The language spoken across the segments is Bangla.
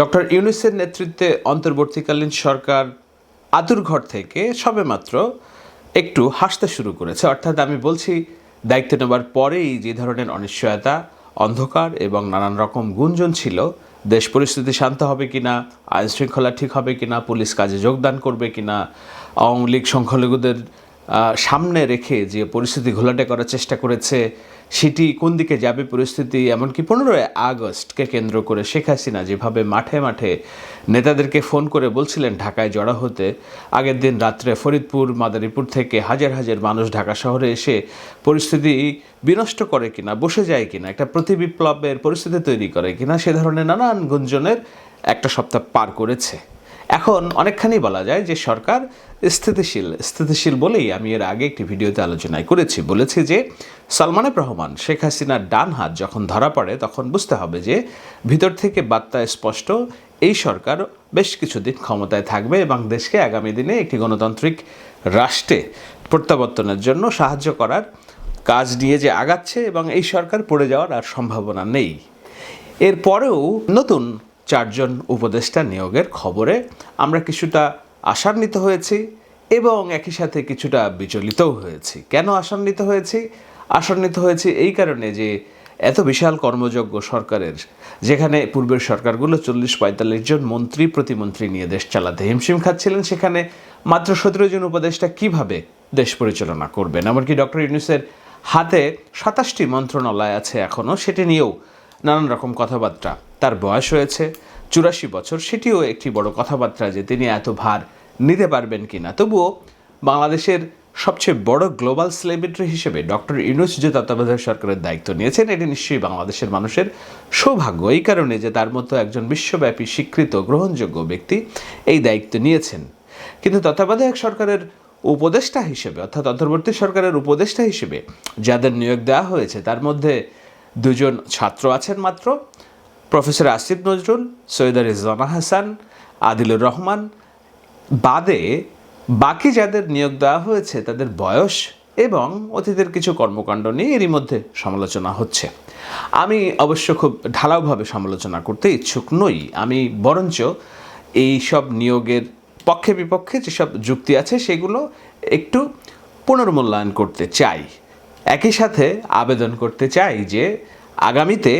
ডক্টর ইউনুসের নেতৃত্বে অন্তর্বর্তীকালীন সরকার আতুরঘর থেকে সবেমাত্র একটু হাসতে শুরু করেছে। অর্থাৎ আমি বলছি, দায়িত্ব নেবার পরেই যে ধরনের অনিশ্চয়তা, অন্ধকার এবং নানান রকম গুঞ্জন ছিল, দেশ পরিস্থিতি শান্ত হবে কিনা, আইন শৃঙ্খলা ঠিক হবে কি না পুলিশ কাজে যোগদান করবে কিনা, আওয়ামী লীগ সংখ্যালঘুদের সামনে রেখে যে পরিস্থিতি ঘোলাটে করার চেষ্টা করেছে সেটি কোন দিকে যাবে পরিস্থিতি? এমনকি পনেরোই আগস্টকে কেন্দ্র করে শেখ হাসিনা যেভাবে মাঠে মাঠে নেতাদেরকে ফোন করে বলছিলেন ঢাকায় জড়া হতে, আগের দিন রাত্রে ফরিদপুর, মাদারীপুর থেকে হাজার হাজার মানুষ ঢাকা শহরে এসে পরিস্থিতি বিনষ্ট করে কিনা, বসে যায় কিনা, একটা প্রতিবিপ্লবের পরিস্থিতি তৈরি করে কিনা, সে ধরনের নানান গুঞ্জনের একটা সপ্তাহ পার করেছে। এখন অনেকখানি বলা যায় যে সরকার স্থিতিশীল স্থিতিশীল বলেই আমি এর আগে একটি ভিডিওতে আলোচনায় করেছি। বলেছি যে সালমানের রহমান, শেখ হাসিনার ডান হাত যখন ধরা পড়ে, তখন বুঝতে হবে যে ভিতর থেকে বার্তা স্পষ্ট, এই সরকার বেশ কিছুদিন ক্ষমতায় থাকবে এবং দেশকে আগামী দিনে একটি গণতান্ত্রিক রাষ্ট্রে প্রত্যাবর্তনের জন্য সাহায্য করার কাজ নিয়ে যে আগাচ্ছে এবং এই সরকার পড়ে যাওয়ার আর সম্ভাবনা নেই। এরপরেও নতুন চারজন উপদেষ্টা নিয়োগের খবরে আমরা কিছুটা আশান্বিত হয়েছি এবং একই সাথে কিছুটা বিচলিতও হয়েছি। কেন আশান্বিত হয়েছি? আশান্বিত হয়েছি এই কারণে যে এত বিশাল কর্মযোগ্য সরকারের, যেখানে পূর্বের সরকারগুলো চল্লিশ পঁয়তাল্লিশ জন মন্ত্রী, প্রতিমন্ত্রী নিয়ে দেশ চালাতে হিমশিম খাচ্ছিলেন, সেখানে মাত্র সতেরো জন উপদেষ্টা কীভাবে দেশ পরিচালনা করবেন? এমনকি ডক্টর ইউনুসের হাতে সাতাশটি মন্ত্রণালয় আছে এখনও, সেটি নিয়েও নানান রকম কথাবার্তা তার বয়স হয়েছে। চুরাশি বছর, সেটিও একটি বড় কথাবার্তা যে তিনি এত ভার নিতে পারবেন কিনা। তবুও বাংলাদেশের সবচেয়ে বড় গ্লোবাল সেলিব্রিটি হিসেবে ডক্টর ইউনুস যে তত্ত্বাবধায়ক সরকারের দায়িত্ব নিয়েছেন, এটি নিশ্চয়ই বাংলাদেশের মানুষের সৌভাগ্য। এই কারণে যে তার মতো একজন বিশ্বব্যাপী স্বীকৃত, গ্রহণযোগ্য ব্যক্তি এই দায়িত্ব নিয়েছেন। কিন্তু তত্ত্বাবধায়ক সরকারের উপদেষ্টা হিসেবে, অর্থাৎ অন্তর্বর্তী সরকারের উপদেষ্টা হিসেবে যাদের নিয়োগ দেওয়া হয়েছে, তার মধ্যে দুজন ছাত্র আছেন মাত্র। প্রফেসর আসিফ নজরুল, সৈয়দ রিজওয়ানা হাসান, আদিলুর রহমান। বাদে বাকি যাদের নিয়োগ দেওয়া হয়েছে, তাদের বয়স এবং অতীতের কিছু কর্মকাণ্ড নিয়ে এরই মধ্যে সমালোচনা হচ্ছে। আমি অবশ্য খুব ঢালাওভাবে সমালোচনা করতে ইচ্ছুক নই। আমি বরঞ্চ এই সব নিয়োগের পক্ষে বিপক্ষে যেসব যুক্তি আছে, সেগুলো একটু পুনর্মূল্যায়ন করতে চাই। একই সাথে আবেদন করতে চাই যে আগামীতে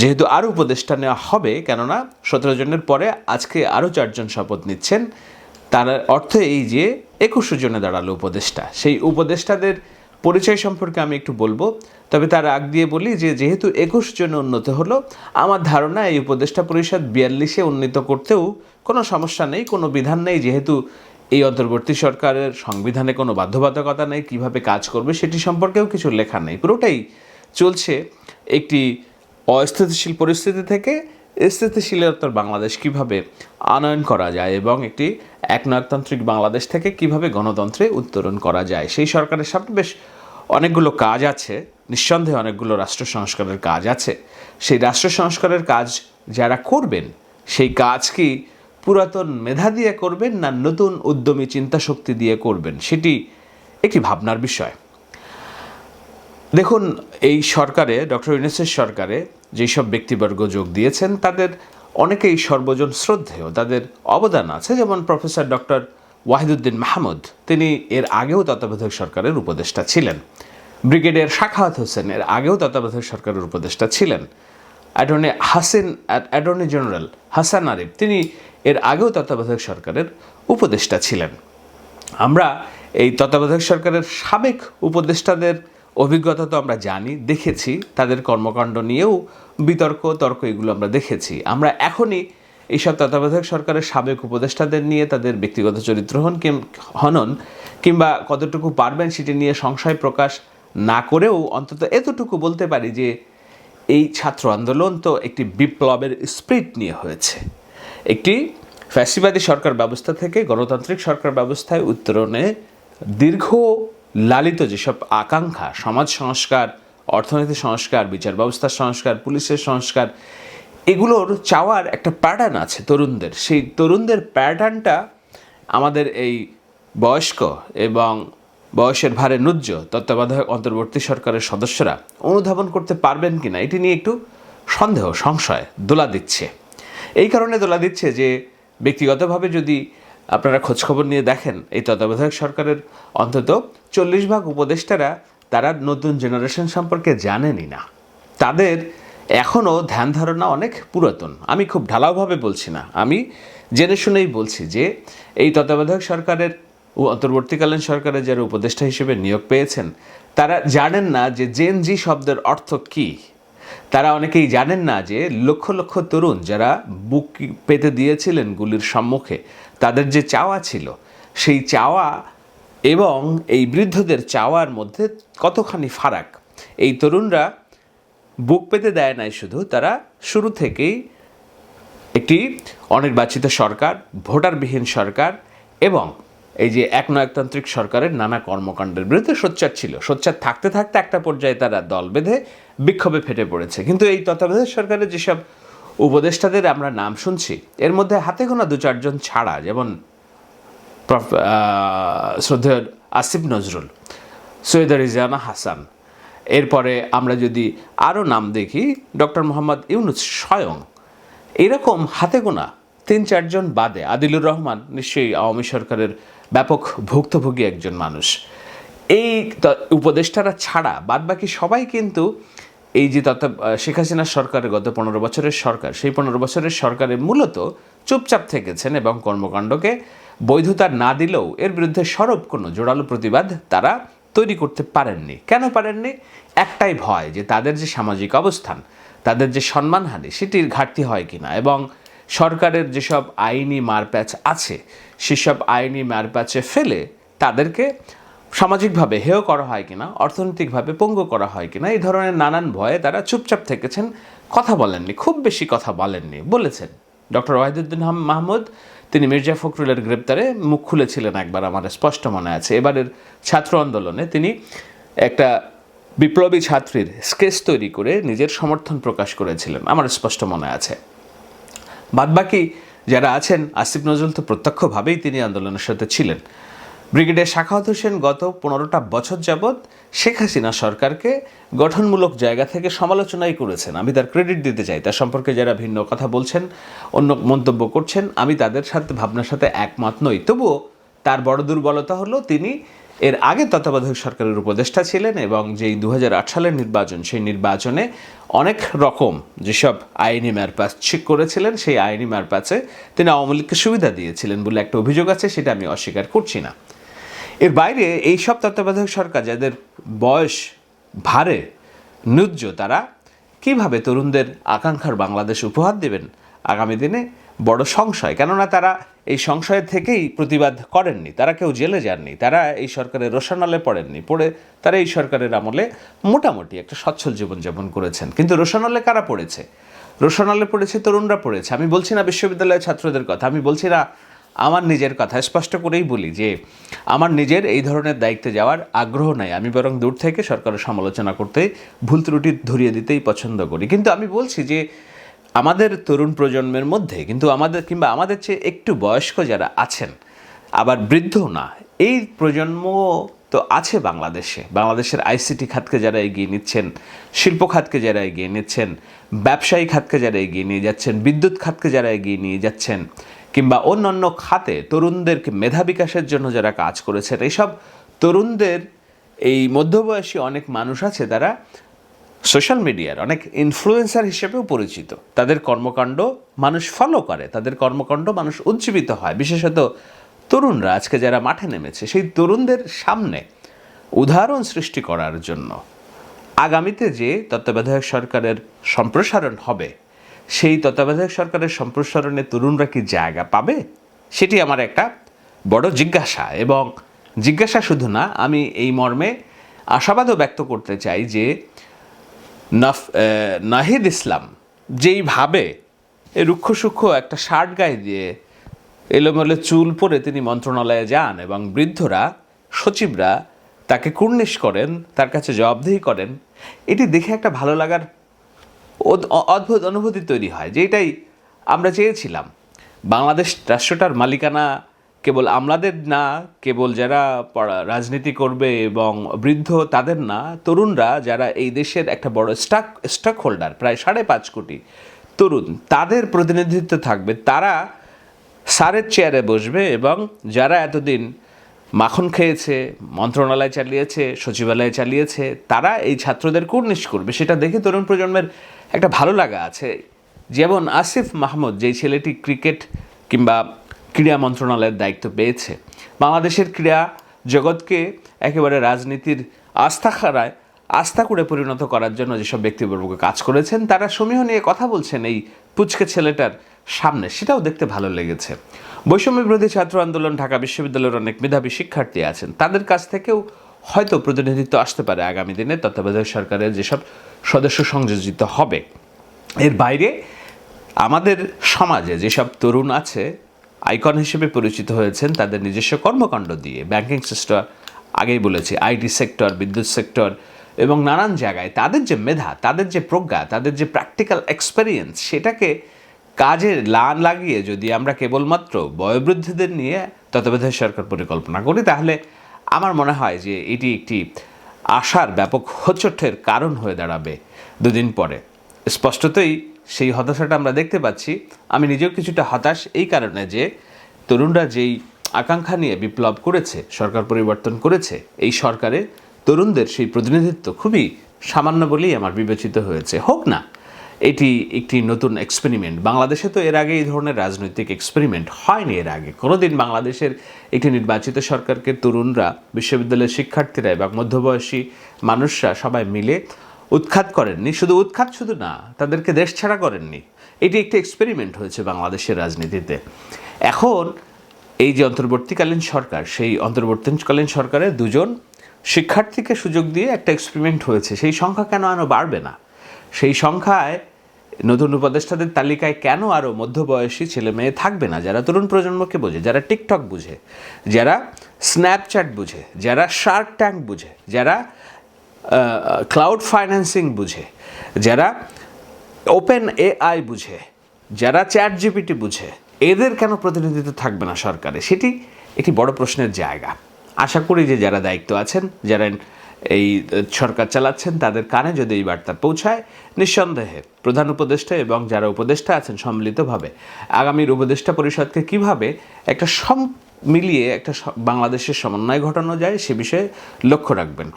যেহেতু আরও উপদেষ্টা নেওয়া হবে, কেননা সতেরো জনের পরে আজকে আরও চারজন শপথ নিচ্ছেন। তার অর্থ এই যে একুশ জনে দাঁড়াল উপদেষ্টা। সেই উপদেষ্টাদের পরিচয় সম্পর্কে আমি একটু বলব। তবে তার আগ দিয়ে বলি যে, যেহেতু একুশ জনে উন্নত হলো, আমার ধারণা এই উপদেষ্টা পরিষদ বিয়াল্লিশে উন্নীত করতেও কোনো সমস্যা নেই, কোনো বিধান নেই। যেহেতু এই অন্তর্বর্তী সরকারের সংবিধানে কোনো বাধ্যবাধকতা নেই, কীভাবে কাজ করবে সেটি সম্পর্কেও কিছু লেখা নেই। পুরোটাই চলছে একটি অস্থিতিশীল পরিস্থিতি থেকে স্থিতিশীলতার বাংলাদেশ কীভাবে আনয়ন করা যায় এবং একটি একনায়কতান্ত্রিক বাংলাদেশ থেকে কীভাবে গণতন্ত্রে উত্তরণ করা যায়? সেই সরকারের সামনে বেশ অনেকগুলো কাজ আছে, নিঃসন্দেহে অনেকগুলো রাষ্ট্র সংস্কারের কাজ আছে। সেই রাষ্ট্র সংস্কারের কাজ যারা করবেন, সেই কাজ কি পুরাতন মেধা দিয়ে করবেন না নতুন উদ্যমী চিন্তাশক্তি দিয়ে করবেন? সেটি একটি ভাবনার বিষয়। দেখুন, এই সরকারে, ডক্টর ইউনেসের সরকারে যেসব ব্যক্তিবর্গ যোগ দিয়েছেন, তাদের অনেকেই সর্বজন শ্রদ্ধেয়। তাদের অবদান আছে, যেমন প্রফেসর ডক্টর ওয়াহিদুদ্দিন মাহমুদ। তিনি এর আগেও তত্ত্বাবধায়ক সরকারের উপদেষ্টা ছিলেন। ব্রিগেডিয়ার শাখাওয়াত হোসেন এর আগেও তত্ত্বাবধায়ক সরকারের উপদেষ্টা ছিলেন। Attorney Hasin, attorney general Hasan Arif, তিনি এর আগেও তত্ত্বাবধায়ক সরকারের উপদেষ্টা ছিলেন। আমরা এই তত্ত্বাবধায়ক সরকারের সাবেক উপদেষ্টাদের অভিজ্ঞতা তো আমরা জানি, দেখেছি, তাদের কর্মকাণ্ড নিয়েও বিতর্ক, তর্ক এগুলো আমরা দেখেছি। আমরা এখনই এইসব তত্ত্বাবধায়ক সরকারের সাবেক উপদেষ্টাদের নিয়ে তাদের ব্যক্তিগত চরিত্র হন কিম- হনন কিংবা কতটুকু পারবেন সেটি নিয়ে সংশয় প্রকাশ না করেও অন্তত এতটুকু বলতে পারি যে এই ছাত্র আন্দোলন তো একটি বিপ্লবের স্পিরিট নিয়ে হয়েছে। একটি ফ্যাসিবাদী সরকার ব্যবস্থা থেকে গণতান্ত্রিক সরকার ব্যবস্থায় উত্তরণে দীর্ঘ লালিত যেসব আকাঙ্ক্ষা, সমাজ সংস্কার, অর্থনীতি সংস্কার, বিচার ব্যবস্থার সংস্কার, পুলিশের সংস্কার, এগুলোর চাওয়ার একটা প্যাটার্ন আছে তরুণদের। সেই তরুণদের প্যাটার্নটা আমাদের এই বয়স্ক এবং বয়সের ভারে নুজ্জ তত্ত্বাবধায়ক অন্তর্বর্তী সরকারের সদস্যরা অনুধাবন করতে পারবেন কিনা, এটি নিয়ে একটু সন্দেহ, সংশয় দোলা দিচ্ছে। এই কারণে দোলা দিচ্ছে যে ব্যক্তিগতভাবে যদি আপনারা খোঁজখবর নিয়ে দেখেন, এই তত্ত্বাবধায়ক সরকারের অন্তত চল্লিশ ভাগ উপদেষ্টারা তারা নতুন জেনারেশন সম্পর্কে জানেনই না। তাদের এখনও ধ্যান ধারণা অনেক পুরাতন। আমি খুব ঢালাওভাবে বলছি না। আমি জেনে শুনেই বলছি যে, এই তত্ত্বাবধায়ক সরকারের ও অন্তর্বর্তীকালীন সরকারের যারা উপদেষ্টা হিসেবে নিয়োগ পেয়েছেন, তারা জানেন না যে জেন জি শব্দের অর্থ কী। তারা অনেকেই জানেন না যে লক্ষ লক্ষ তরুণ যারা বুক পেতে দিয়েছিলেন গুলির সম্মুখে, তাদের যে চাওয়া ছিল, সেই চাওয়া এবং এই বৃদ্ধদের চাওয়ার মধ্যে কতখানি ফারাক, এই তরুণরা বুক পেতে দেয় নাই শুধু, তারা শুরু থেকেই একটি অনির্বাচিত সরকার, ভোটারবিহীন সরকার এবং এই যে একনায়কতান্ত্রিক সরকারের নানা কর্মকাণ্ডের বিরুদ্ধে সোচ্চার ছিল। সোচ্চার থাকতে থাকতে একটা পর্যায়ে তারা দল বেঁধে বিক্ষোভে ফেটে পড়েছে। কিন্তু এই তত্ত্বাবধায়ক সরকারের যেসব উপদেষ্টাদের আমরা নাম শুনছি, এর মধ্যে হাতে গোনা দু চারজন ছাড়া, যেমন শ্রদ্ধেয় আসিফ নজরুল, সৈয়দ রিজানা হাসান। এরপরে আমরা যদি আরও নাম দেখি, ডক্টর মোহাম্মদ ইউনুস স্বয়ং। এরকম হাতে গোনা তিন চারজন বাদে আদিলুর রহমান, নিশ্চয়ই আওয়ামী সরকারের ব্যাপক ভুক্তভোগী একজন মানুষ। এই উপদেষ্টারা ছাড়া বাদবাকি সবাই কিন্তু এই যে তত্ত্ব শেখ হাসিনার সরকারের গত পনেরো বছরের সরকার, সেই পনেরো বছরের সরকারে মূলত চুপচাপ থেকেছেন এবং কর্মকাণ্ডকে বৈধতা না দিলেও এর বিরুদ্ধে সরব কোনো জোরালো প্রতিবাদ তারা তৈরি করতে পারেননি। কেন পারেননি? একটাই ভয় যে তাদের যে সামাজিক অবস্থান, তাদের যে সম্মানহানি, সেটির ঘাটতি হয় কিনা এবং সরকারের যেসব আইনি মারপ্যাচ আছে, সেসব আইনি মারপ্যাচে ফেলে তাদেরকে সামাজিকভাবে হেয় করা হয় কিনা, অর্থনৈতিকভাবে পঙ্গু করা হয় কিনা, এই ধরনের নানান ভয়ে তারা চুপচাপ থেকেছেন, কথা বলেননি, খুব বেশি কথা বলেননি, বলেছেন। ডক্টর ওয়াহিদুদ্দিন হাম- মাহমুদ, তিনি মির্জা ফখরুলের গ্রেপ্তারে মুখ খুলেছিলেন একবার, আমার স্পষ্ট মনে আছে। এবারের ছাত্র আন্দোলনে তিনি একটা বিপ্লবী ছাত্রীর স্কেচ তৈরি করে নিজের সমর্থন প্রকাশ করেছিলেন, আমার স্পষ্ট মনে আছে। বাদবাকি যারা আছেন, আসিফ নজরুল তো প্রত্যক্ষভাবেই তিনি আন্দোলনের সাথে ছিলেন। ব্রিগেডিয়ার শাখাওয়াত হোসেন গত পনেরোটা বছর যাবৎ শেখ হাসিনা সরকারকে গঠনমূলক জায়গা থেকে সমালোচনাই করেছেন। আমি তার ক্রেডিট দিতে চাই। তার সম্পর্কে যারা ভিন্ন কথা বলছেন, অন্য মন্তব্য করছেন, আমি তাদের সাথে, ভাবনার সাথে একমত নই। তবুও তার বড় দুর্বলতা হলো তিনি এর আগে তত্ত্বাবধায়ক সরকারের উপদেষ্টা ছিলেন এবং যেই দু হাজার আট সালের নির্বাচন, সেই নির্বাচনে অনেক রকম যেসব আইনি ম্যারপ্যাচ ঠিক করেছিলেন, সেই আইনি ম্যারপ্যাচে তিনি আওয়ামী লীগকে সুবিধা দিয়েছিলেন বলে একটা অভিযোগ আছে, সেটা আমি অস্বীকার করছি না। এর বাইরে এই সব তত্ত্বাবধায়ক সরকার যাদের বয়স ভারে, ন্যুজ্জ, তারা কীভাবে তরুণদের আকাঙ্ক্ষার বাংলাদেশ উপহার দেবেন আগামী দিনে? বড় সংশয়। কেননা তারা এই সংশয়ের থেকেই প্রতিবাদ করেননি। তারা কেউ জেলে যাননি। তারা এই সরকারের রোশানলে পড়েননি। পড়ে তারা এই সরকারের আমলে মোটামুটি একটা সচ্ছল জীবনযাপন করেছেন। কিন্তু রোশানলে কারা পড়েছে? রোশানলে পড়েছে তরুণরা পড়েছে। আমি বলছি না বিশ্ববিদ্যালয়ের ছাত্রদের কথা। আমি বলছি না আমার নিজের কথা। স্পষ্ট করেই বলি যে আমার নিজের এই ধরনের দায়িত্বে যাওয়ার আগ্রহ নাই। আমি বরং দূর থেকে সরকারের সমালোচনা করতে ভুল ত্রুটি ধরিয়ে দিতেই পছন্দ করি। কিন্তু আমি বলছি যে আমাদের তরুণ প্রজন্মের মধ্যে, কিন্তু আমাদের কিংবা আমাদের চেয়ে একটু বয়স্ক যারা আছেন, আবার বৃদ্ধও না, এই প্রজন্ম তো আছে বাংলাদেশে। বাংলাদেশের আইসিটি খাতকে যারা এগিয়ে নিচ্ছেন, শিল্প খাতকে যারা এগিয়ে নিচ্ছেন, ব্যবসায়ী খাতকে যারা এগিয়ে নিয়ে যাচ্ছেন, বিদ্যুৎ খাতকে যারা এগিয়ে নিয়ে যাচ্ছেন, কিংবা অন্যান্য খাতে তরুণদেরকে মেধা বিকাশের জন্য যারা কাজ করেছেন, এইসব তরুণদের, এই মধ্যবয়সী অনেক মানুষ আছে, তারা সোশ্যাল মিডিয়ার অনেক ইনফ্লুয়েন্সার হিসেবেও পরিচিত। তাদের কর্মকাণ্ড মানুষ ফলো করে, তাদের কর্মকাণ্ড মানুষ উজ্জীবিত হয়। বিশেষত তরুণরা, আজকে যারা মাঠে নেমেছে, সেই তরুণদের সামনে উদাহরণ সৃষ্টি করার জন্য আগামীতে যে তত্ত্বাবধায়ক সরকারের সম্প্রসারণ হবে, সেই তত্ত্বাবধায়ক সরকারের সম্প্রসারণে তরুণরা কি জায়গা পাবে, সেটি আমার একটা বড় জিজ্ঞাসা। এবং জিজ্ঞাসা শুধু না, আমি এই মর্মে আশাবাদও ব্যক্ত করতে চাই যে নাফ নাহিদ ইসলাম যেইভাবে রুক্ষ সূক্ষ্ম একটা শার্ট গায়ে দিয়ে এলোমেলো চুল পরে তিনি মন্ত্রণালয়ে যান এবং বৃদ্ধরা, সচিবরা তাকে কুর্নিশ করেন, তার কাছে জবাবদিহি করেন। এটি দেখে একটা ভালো লাগার অদ্ভুত অনুভূতি তৈরি হয় যেটাই আমরা চেয়েছিলাম। বাংলাদেশ রাষ্ট্রটার মালিকানা কেবল আমলাদের না, কেবল যারা রাজনীতি করবে এবং বৃদ্ধ তাদের না, তরুণরা যারা এই দেশের একটা বড় স্টাক স্টক হোল্ডার প্রায় সাড়ে পাঁচ কোটি তরুণ, তাদের প্রতিনিধিত্ব থাকবে, তারা সারের চেয়ারে বসবে এবং যারা এতদিন মাখন খেয়েছে, মন্ত্রণালয় চালিয়েছে, সচিবালয় চালিয়েছে, তারা এই ছাত্রদের কুর্নিশ করবে। সেটা দেখে তরুণ প্রজন্মের একটা ভালো লাগা আছে। যেমন আসিফ মাহমুদ, যেই ছেলেটি ক্রিকেট কিংবা ক্রীড়া মন্ত্রণালয়ের দায়িত্ব পেয়েছে। বাংলাদেশের ক্রীড়া জগৎকে একেবারে রাজনীতির আস্থা খাড়ায় আস্থা করে পরিণত করার জন্য যেসব ব্যক্তিবর্গ কাজ করেছেন, তারা সমীহ নিয়ে কথা বলছেন এই পুচকে ছেলেটার সামনে। সেটাও দেখতে ভালো লেগেছে। বৈষম্য বিরোধী ছাত্র আন্দোলন ঢাকা বিশ্ববিদ্যালয়ের অনেক মেধাবী শিক্ষার্থী আছেন। তাদের কাছ থেকেও হয়তো প্রতিনিধিত্ব আসতে পারে আগামী দিনে। তত্ত্বাবধায়ক সরকারের যেসব সদস্য সংযোজিত হবে, এর বাইরে আমাদের সমাজে যেসব তরুণ আছে আইকন হিসেবে পরিচিত হয়েছেন তাদের নিজস্ব কর্মকাণ্ড দিয়ে। ব্যাংকিং সেক্টর আগেই বলেছি, আইটি সেক্টর, বিদ্যুৎ সেক্টর এবং নানান জায়গায় তাদের যে মেধা, তাদের যে প্রজ্ঞা, তাদের যে প্র্যাকটিক্যাল এক্সপেরিয়েন্স, সেটাকে কাজে লান লাগিয়ে যদি আমরা কেবলমাত্র বয়োবৃদ্ধদের নিয়ে তত্ত্বাবধায়ক সরকার পরিকল্পনা করি, তাহলে আমার মনে হয় যে এটি একটি আশার ব্যাপক হোচটের কারণ হয়ে দাঁড়াবে দুদিন পরে। স্পষ্টতই সেই হতাশাটা আমরা দেখতে পাচ্ছি। আমি নিজেও কিছুটা হতাশ এই কারণে যে তরুণরা যেই আকাঙ্ক্ষা নিয়ে বিপ্লব করেছে, সরকার পরিবর্তন করেছে, এই সরকারে তরুণদের সেই প্রতিনিধিত্ব খুবই সামান্য বলেই আমার বিবেচিত হয়েছে। হোক না, এটি একটি নতুন এক্সপেরিমেন্ট বাংলাদেশে তো এর আগে এই ধরনের রাজনৈতিক এক্সপেরিমেন্ট হয়নি এর আগে। কোনোদিন বাংলাদেশের একটি নির্বাচিত সরকারকে তরুণরা, বিশ্ববিদ্যালয়ের শিক্ষার্থীরা এবং মধ্যবয়সী মানুষরা সবাই মিলে উৎখাত করেননি। শুধু উৎখাত শুধু না, তাদেরকে দেশ ছাড়া করেননি। এটি একটি এক্সপেরিমেন্ট হয়েছে বাংলাদেশের রাজনীতিতে। এখন এই যে অন্তর্বর্তীকালীন সরকার, সেই অন্তর্বর্তীকালীন সরকারের দুজন শিক্ষার্থীকে সুযোগ দিয়ে একটা এক্সপেরিমেন্ট হয়েছে। সেই সংখ্যা কেন আরও বাড়বে না? সেই সংখ্যায় নতুন উপদেষ্টাদের তালিকায় কেন আরও মধ্যবয়সী ছেলে মেয়ে থাকবে না? যারা তরুণ প্রজন্মকে বোঝে, যারা টিকটক বুঝে, যারা স্ন্যাপচ্যাট বুঝে, যারা শার্ক ট্যাঙ্ক বুঝে, যারা ক্লাউড ফাইন্যান্সিং বুঝে, যারা ওপেন এআই বুঝে, যারা চ্যাট জিপিটি বুঝে, এদের কেন প্রতিনিধিত্ব থাকবে না সরকারে? সেটি একটি বড় প্রশ্নের জায়গা। আশা করি যে যারা দায়িত্ব আছেন, যারা এই সরকার চালাচ্ছেন, তাদের কানে যদি এই বার্তা পৌঁছায়, নিঃসন্দেহে প্রধান উপদেষ্টা এবং যারা উপদেষ্টা আছেন সম্মিলিতভাবে, আগামীর উপদেষ্টা পরিষদকে কীভাবে একটা সম মিলিয়ে একটা বাংলাদেশের সমন্বয় ঘটানো যায়, সে বিষয়ে লক্ষ্য রাখবেন।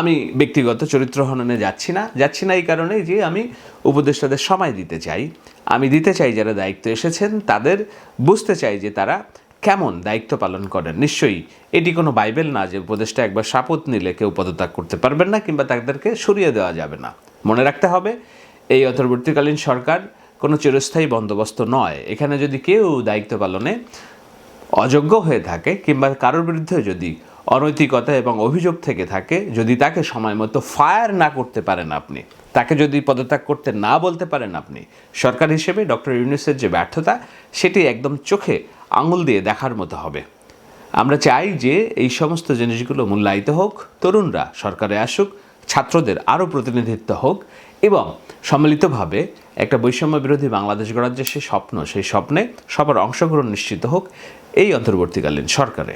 আমি ব্যক্তিগত চরিত্র হননে যাচ্ছি না। যাচ্ছি না এই কারণে যে আমি উপদেষ্টাদের সময় দিতে চাই। আমি দিতে চাই যারা দায়িত্ব এসেছেন, তাদের বুঝতে চাই যে তারা কেমন দায়িত্ব পালন করেন। নিশ্চয়ই এটি কোনো বাইবেল না যে উপদেষ্টা একবার শপথ নিলে কেউ পদত্যাগ করতে পারবেন না কিংবা তাদেরকে সরিয়ে দেওয়া যাবে না। মনে রাখতে হবে, এই অন্তর্বর্তীকালীন সরকার কোনো চিরস্থায়ী বন্দোবস্ত নয়। এখানে যদি কেউ দায়িত্ব পালনে অযোগ্য হয়ে থাকে কিংবা কারোর বিরুদ্ধে যদি অনৈতিকতা এবং অভিযোগ থেকে থাকে, যদি তাকে সময় মতো ফায়ার না করতে পারেন আপনি, তাকে যদি পদত্যাগ করতে না বলতে পারেন আপনি, সরকার হিসেবে ডক্টর ইউনুসের যে ব্যর্থতা, সেটি একদম চোখে আঙুল দিয়ে দেখার মতো হবে। আমরা চাই যে এই সমস্ত জিনিসগুলো মূল্যায়িত হোক, তরুণরা সরকারে আসুক, ছাত্রদের আরও প্রতিনিধিত্ব হোক এবং সম্মিলিতভাবে একটা বৈষম্য বিরোধী বাংলাদেশ গড়ার যে সেই স্বপ্ন, সেই স্বপ্নে সবার অংশগ্রহণ নিশ্চিত হোক এই অন্তর্বর্তীকালীন সরকারে।